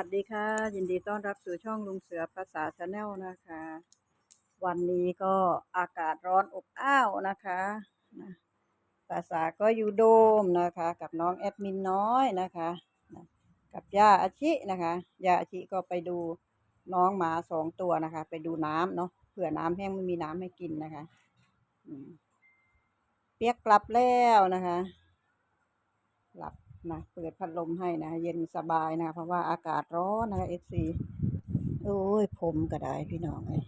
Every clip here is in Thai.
วัสดีค่ะ ยินดีต้อนรับสู่ช่องลุงเสือภาษาชาแนลนะคะ วันนี้ก็อากาศร้อนอบอ้าวนะคะภาษาก็อยู่โดมนะคะ กับน้องแอดมินน้อยนะคะ กับย่าอาชินะคะย่าอาชิก็ไปดูน้องหมาสองตัวนะคะ ไปดูน้ำเนาะเผื่อน้ำแห้งไม่มีน้ำให้กินนะคะเปียกกลับแล้วนะคะ หลับ นะเปิดพัดลมให้นะเย็นสบายนะเพราะว่าอากาศร้อนนะคะเอฟซีโอ้ยผมก็ได้พี่น้องเอ้ย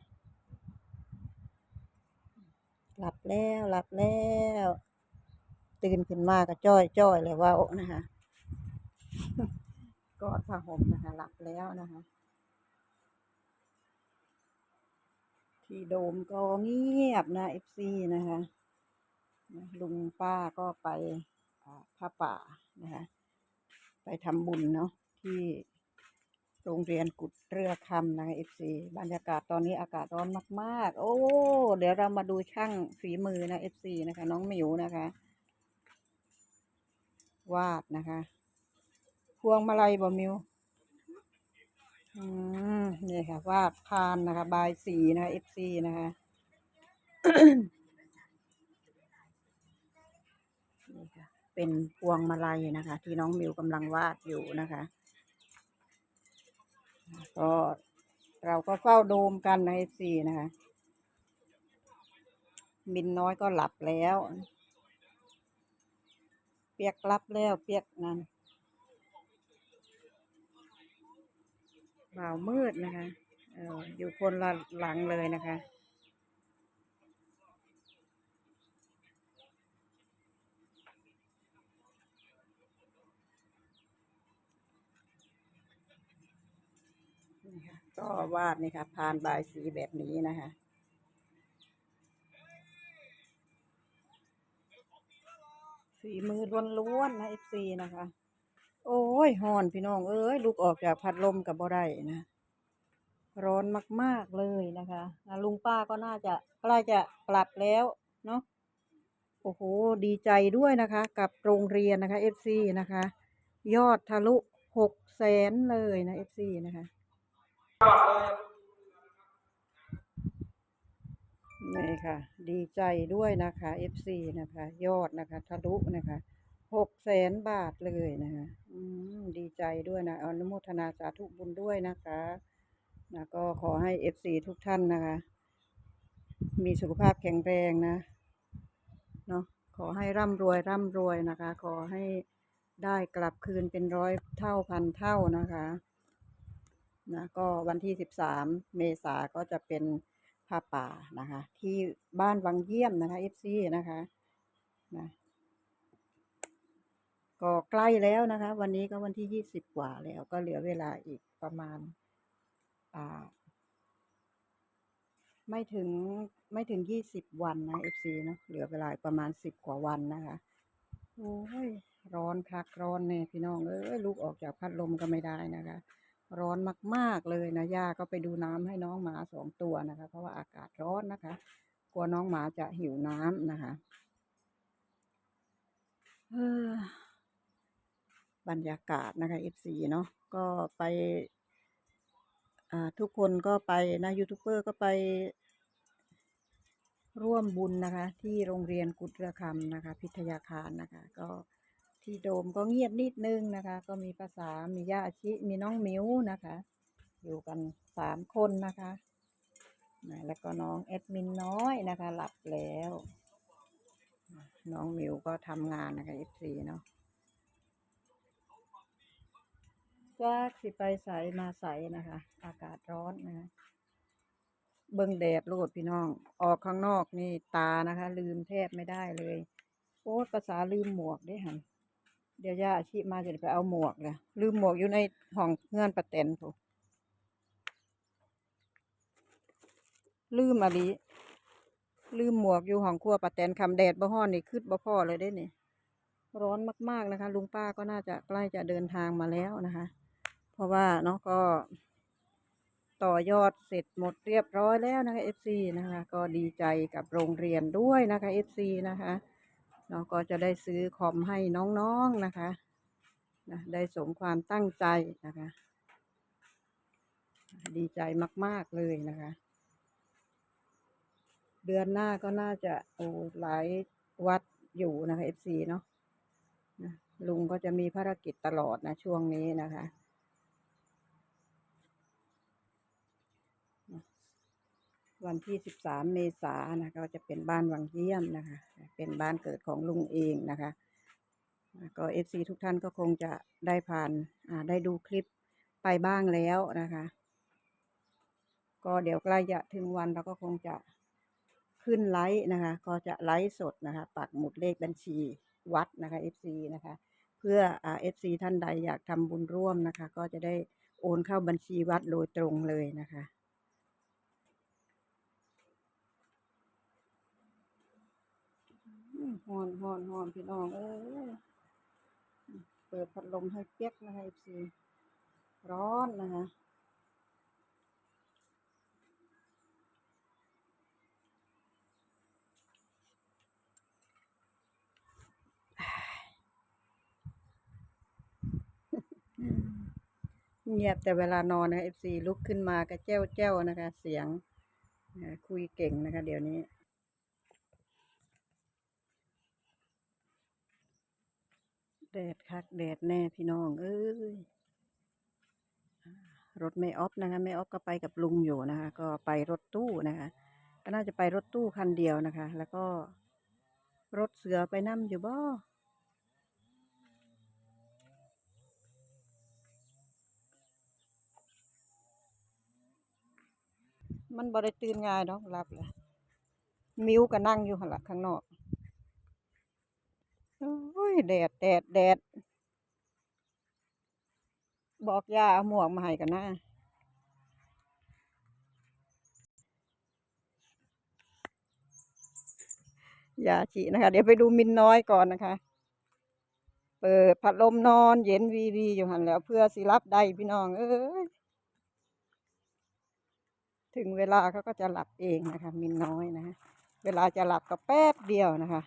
หลับแล้วหลับแล้ว ตื่นขึ้นมาก็จ้อยจ้อยเลยว่าโอ้นะคะกอดผ้าห่มนะคะหลับแล้วนะคะ ที่โดมก็เงียบนะเอฟซีนะคะลุงป้าก็ไป ผ้าป่านะคะไปทำบุญเนาะที่โรงเรียนกุดเรือคำนะคะเอฟซีบรรยากาศตอนนี้อากาศร้อนมาก ๆ โอ้ เดี๋ยวเรามาดูช่างฝีมือนะเอฟซีนะคะ น้องหมิวนะคะ วาดนะคะ พวงมาลัยบ่มิวอืมนี่ค่ะ วาดพานนะคะ บายสีนะคะเอฟซีนะคะนี่ค่ะ เป็นพวงมาลัยนะคะ ที่น้องมิวกำลังวาดอยู่นะคะ ก็เราก็เฝ้าโดมกันในสี่นะคะ มินน้อยก็หลับแล้ว เปียกลับแล้วเปียกนั่นบ่าวมืดนะคะเอออยู่คนละหลังเลยนะคะ นี่ค่ะก็วาดนี่ค่ะพานบายสีแบบนี้นะคะฝีมือล้วนๆนะเอฟซีนะคะ โอ้ยหอนพี่น้องเอ้ยลุกออกจากพัดลมกับบ่ได้นะ ร้อนมากๆเลยนะคะะลุงป้าก็น่าจะใกล้จะกลับแล้วเนาะโอ้โหดีใจด้วยนะคะ กับโรงเรียนนะคะเอฟซีนะคะ ยอดทะลุหกแสนเลยนะเอฟซีนะคะ นี่ค่ะ ดีใจด้วยนะคะ FC นะคะ ยอดนะคะ ทะลุนะคะหกแสนบาทเลยนะคะอืมดีใจด้วยนะอนุโมทนาสาธุบุญด้วยนะคะนะก็ขอให้ FC ทุกท่านนะคะ มีสุขภาพแข็งแรงนะเนาะขอให้ร่ำรวยร่ำรวยนะคะ ขอให้ได้กลับคืนเป็นร้อยเท่าพันเท่านะคะ นะก็วันที่สิบสามเมษาก็จะเป็นผ้าป่านะคะ ที่บ้านวังเยี่ยมนะคะ FC นะคะนะก็ใกล้แล้วนะคะ วันนี้ก็วันที่ยี่สิบกว่าแล้วก็เหลือเวลาอีกประมาณอ่าไม่ถึงไม่ถึงยี่สิบวันนะ FC เนาะเหลือเวลาประมาณสิบกว่าวันนะคะโอ้ยร้อนคักร้อนเนี่ยพี่น้องเอ้ยลุกออกจากพัดลมก็ไม่ได้นะคะ ร้อนมากๆเลยนะย่าก็ไปดูน้ำให้น้องหมาสองตัวนะคะ เพราะว่าอากาศร้อนนะคะ กลัวน้องหมาจะหิวน้ำนะคะเออบรรยากาศนะคะ FC เนาะก็ไปอ่าทุกคนก็ไปนะยูทูบเบอร์ก็ไปร่วมบุญนะคะ ที่โรงเรียนกุฎเรือคำนะคะ พิทยาคารนะคะ ก็ ที่โดมก็เงียบนิดนึงนะคะ ก็มีภาษา มีย่าอาชิ มีน้องมิวนะคะ อยู่กันสามคนนะคะนะแล้วก็น้องแอดมินน้อยนะคะ หลับแล้ว น้องมิวก็ทำงานนะคะเอฟซีเนาะก็สิไปใสมาใสนะคะ อากาศร้อนนะคะเบิ่งแดดโลดพี่น้อง ออกข้างนอกนี่ตานะคะ ลืมแทบไม่ได้เลย โอ้ภาษาลืมหมวกได้หัน เดี๋ยวย่าอาชีมาจะไปเอาหมวกเลยลืมหมวกอยู่ในห้องเงื่อนประเต็นถูกลืมอะไรลืมหมวกอยู่ห้องครัวประเต็นคำแดดบ่ฮ้อนนี่คืดบ่พ่อเลยได้นี่ร้อนมากๆนะคะ ลุงป้าก็น่าจะใกล้จะเดินทางมาแล้วนะคะ เพราะว่าเนาะก็ ต่อยอดเสร็จหมดเรียบร้อยแล้วนะคะ FC นะคะ ก็ดีใจกับโรงเรียนด้วยนะคะ FC นะคะ นาะก็จะได้ซื้อคอมให้น้องๆนะคะนะได้สมความตั้งใจนะคะ ดีใจมาก ๆ เลยนะคะ เดือนหน้าก็น่าจะโอ้หลายวัดอยู่นะคะ FC เนาะนะลุงก็จะมีภารกิจตลอดนะช่วงนี้นะคะ วันที่ 13 เมษายนนะคะก็จะเป็นบ้านวังเยี่ยมนะคะ เป็นบ้านเกิดของลุงเองนะคะอ่าก็ FC ทุกท่านก็คงจะได้ผ่านอ่าได้ดูคลิปไปบ้างแล้วนะคะ ก็เดี๋ยวใกล้จะถึงวันเราก็คงจะขึ้นไลฟ์นะคะ ก็จะไลฟ์สดนะคะ ปักหมุดเลขบัญชีวัดนะคะ FC นะคะ เพื่อเอ่า FC ท่านใดอยากทำบุญร่วมนะคะ ก็จะได้โอนเข้าบัญชีวัดโดยตรงเลยนะคะ อืมฮอนฮอนฮอนพี่น้อง เอ้ยเปิดพัดลมให้เปียกนะคะซีร้อนนะคะเงียบแต่เวลานอนนะเอฟซีลุกขึ้นมาก็แจ้วแจ้วนะคะ เสียงคุยเก่งนะคะ เดี๋ยวนี้ แดดคักแดดแน่พี่น้อง เอ้ยรถไม่ออฟนะคะไม่ออฟก็ไปกับลุงอยู่นะคะ ก็ไปรถตู้นะคะ ก็น่าจะไปรถตู้คันเดียวนะคะ แล้วก็รถเสือไปนั่มอยู่บ่มันบ่ไดตื่นง่ายเนาะรับเลยมิวก็นั่งอยู่หันละข้างนอก โอ้ยแดดแดดแดดบอกยาเอาหมวกมาให้กันนะยาฉีนะคะ เดี๋ยวไปดูมินน้อยก่อนนะคะ เปิดพัดลมนอนเย็นวีวีอยู่หันแล้วเพื่อสิรับได้พี่น้อง เอ้ยถึงเวลาเขาก็จะหลับเองนะคะ มินน้อยนะ เวลาจะหลับก็แป๊บเดียวนะคะ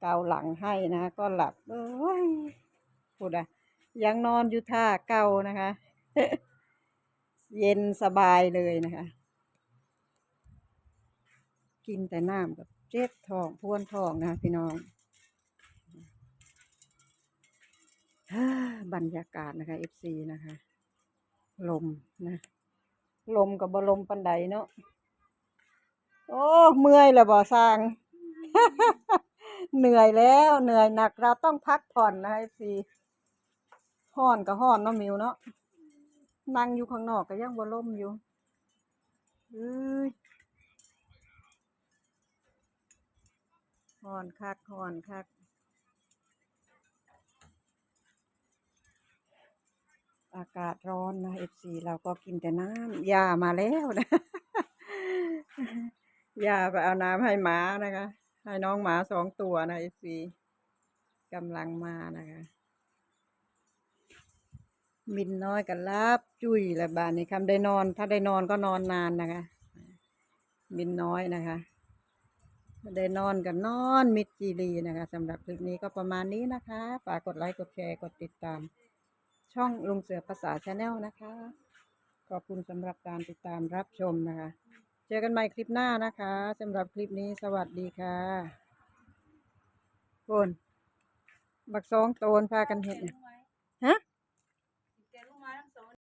เกาหลังให้นะก็หลับเอ้ยพูดอะยังนอนอยู่ท่าเก่านะคะ เย็นสบายเลยนะคะ กินแต่น้ำกับเจ็บท้องพ้วนท้องนะคะพี่น้องบรรยากาศนะคะ FC นะคะ ลมนะ ลมกับบลมปันไดเนาะโอ้ เมื่อยแล้วบ่สร้าง เหนื่อยแล้วเหนื่อยหนักเราต้องพักผ่อนนะคะ FC ห้อนก็ห้อนเนาะมิวเนาะนั่งอยู่ข้างนอกก็ยังบ่ล่มอยู่เอ้ยห้อนคักห้อนคักอากาศร้อนนะ FC เราก็กินแต่น้ำยามาแล้วนะยาไปเอาน้ำให้หมานะคะ ให้น้องหมาสองตัวนะ FC กำลังมานะคะ มินน้อยกันลับจุ้ยและบ้านนี้คำได้นอน ถ้าได้นอนก็นอนนานนะคะ มินน้อยนะคะได้นอนกันนอนมิดจีรีนะคะสำหรับคลิปนี้ก็ประมาณนี้นะคะฝากกดไลค์กดแชร์กดติดตาม ช่องลุงเสือภาษาชาแนลนะคะ ขอบคุณสำหรับการติดตามรับชมนะคะ เจอกันใหม่คลิปหน้านะคะสำหรับคลิปนี้สวัสดีค่ะคนบักสองโตนพากันเห็น